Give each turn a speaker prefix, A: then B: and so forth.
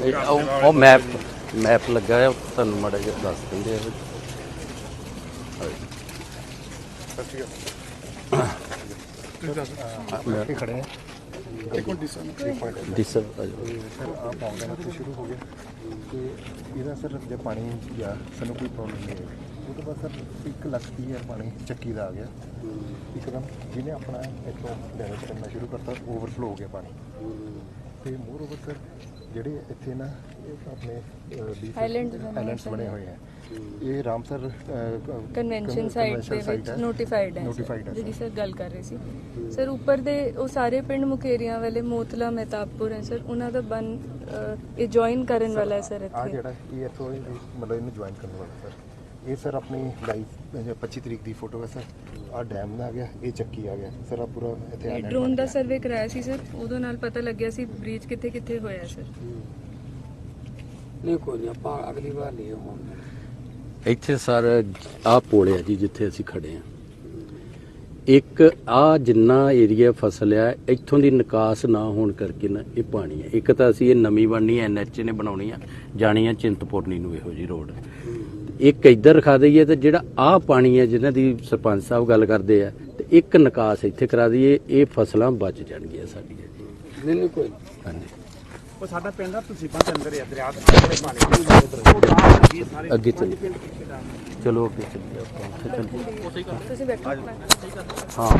A: ਇਹ ਉਹ ਉਹ ਮੈਪ ਮੈਪ ਲੱਗਾ ਹੈ ਉਹ ਤੁਹਾਨੂੰ ਮਾੜਾ ਜਿਹਾ ਦੱਸ ਦਿੰਦੇ ਆ।
B: ਇੱਥੇ ਖੜੇ ਆ ਇੱਕ ਮਿੰਟ
A: ਡਿਸਲ
B: ਸਰ ਆਪ ਨਾ ਤੇ ਸ਼ੁਰੂ ਹੋ ਗਿਆ ਤੇ ਇਹਦਾ ਸਰ ਜੇ ਪਾਣੀ ਗਿਆ ਸਾਨੂੰ ਕੋਈ ਪ੍ਰੋਬਲਮ ਨਹੀਂ ਹੈ ਉਹ ਤੋਂ ਬਾਅਦ ਸਰ 1 ਲੱਖ ਤੀਹ ਹਜ਼ਾਰ ਪਾਣੀ ਚੱਕੀ ਦਾ ਆ ਗਿਆ ਇੱਕਦਮ ਜਿਹਨੇ ਆਪਣਾ ਇੱਥੋਂ ਡੈਮੇਜ ਕਰਨਾ ਸ਼ੁਰੂ ਕਰਤਾ ਓਵਰਫਲੋ ਹੋ ਗਿਆ ਪਾਣੀ ਤੇ ਮੋਰ ਓਵਰ ਸਰ ਜਿਹੜੇ ਇੱਥੇ ਨਾ ਇਹ ਆਪਣੇ
C: ਬਣੇ
B: ਆਈਲੈਂਡਸ ਬਣੇ ਹੋਏ ਆ। ਇਹ ਰਾਮਸਰ
C: ਕਨਵੈਨਸ਼ਨ ਸਾਈਟ ਦੇ ਵਿੱਚ ਨੋਟੀਫਾਈਡ ਹੈ ਜਿਹੜੀ ਸਰ ਗੱਲ ਕਰ ਰਹੇ ਸੀ। ਸਰ ਉੱਪਰ ਦੇ ਉਹ ਸਾਰੇ ਪਿੰਡ ਮੁਕੇਰੀਆਂ ਵਾਲੇ ਮੋਤਲਾ ਮਹਿਤਾਬਪੁਰ ਹੈ ਸਰ ਉਹਨਾਂ ਦਾ ਬਨ ਇਹ ਜੁਆਇਨ ਕਰਨ ਵਾਲਾ ਹੈ ਸਰ
B: ਆ
C: ਇੱਥੇ।
B: ਜਿਹੜਾ ਇਹ ਇੱਥੋਂ ਮਤਲਬ ਇਹਨੂੰ ਜੁਆਇਨ ਕਰਨ ਵਾਲਾ ਸਰ ਇਹ ਸਰ ਆਪਣੀ ਲਾਈਵ 25 ਤਰੀਕ ਦੀ ਫੋਟੋ ਹੈ ਸਰ। ਆ ਡੈਮ ਆ ਗਿਆ ਇਹ ਚੱਕੀ ਆ ਗਿਆ। ਸਰ ਆ ਪੂਰਾ ਇੱਥੇ island
C: ਡਰੋਨ ਦਾ। ਸਰਵੇ ਕਰਾਇਆ ਸੀ ਸਰ। ਉਦੋਂ ਨਾਲ ਪਤਾ ਲੱਗਿਆ ਸੀ ਬ੍ਰੀਚ ਕਿੱਥੇ ਕਿੱਥੇ ਹੋਇਆ ਸਰ।
D: ਨਹੀਂ ਕੋਈ ਨਹੀਂ ਆਪਾਂ ਅਗਲੀ ਵਾਰ ਨਹੀਂ ਹੋਣ
A: ਇੱਥੇ ਸਰ ਆਹ ਪੁਲ ਆ ਜੀ ਜਿੱਥੇ ਅਸੀਂ ਖੜੇ ਆ ਇੱਕ ਆ ਜਿੰਨਾ ਏਰੀਆ ਫਸਲ ਆ ਇੱਥੋਂ ਦੀ ਨਿਕਾਸ ਨਾ ਹੋਣ ਕਰਕੇ ਨਾ ਇਹ ਪਾਣੀ ਹੈ। ਇੱਕ ਤਾਂ ਅਸੀਂ ਇਹ ਨਵੀਂ ਬਣਨੀ ਐਨਐਚ ਨੇ ਬਣਾਉਣੀ ਆ ਜਾਣੀ ਆ ਚਿੰਤਪੁਰਨੀ ਨੂੰ ਇਹੋ ਜੀ ਰੋਡ ਇੱਕ ਇੱਧਰ ਰਖਾ ਦਈਏ ਤੇ ਜਿਹੜਾ ਆ ਪਾਣੀ ਹੈ ਜਿਨ੍ਹਾਂ ਦੀ ਸਰਪੰਚ ਸਾਹਿਬ ਗੱਲ ਕਰਦੇ ਆ ਤੇ ਇੱਕ ਨਿਕਾਸ ਇੱਥੇ ਕਰਾ ਦਈਏ ਇਹ ਫਸਲਾਂ ਬਚ ਜਾਣਗੀਆਂ ਸਾਡੀਆਂ।
D: ਨਹੀਂ ਨਹੀਂ ਕੋਈ।
A: ਹਾਂਜੀ।
E: ਉਹ ਸਾਡਾ ਪਿੰਡ ਆ ਤੁਸੀਬਾਂ ਦੇ ਅੰਦਰ ਹੀ ਆ ਦਰਿਆ ਦੇ ਅੰਦਰ ਪਾਣੀ ਉਹ
A: ਅੱਗੇ ਚੱਲ ਚਲੋ ਅੱਗੇ ਚੱਲੀਏ ਆਪਾਂ ਉੱਥੇ ਚੱਲੀਏ
C: ਤੁਸੀਂ ਬੈਠੋ।
A: ਹਾਂ।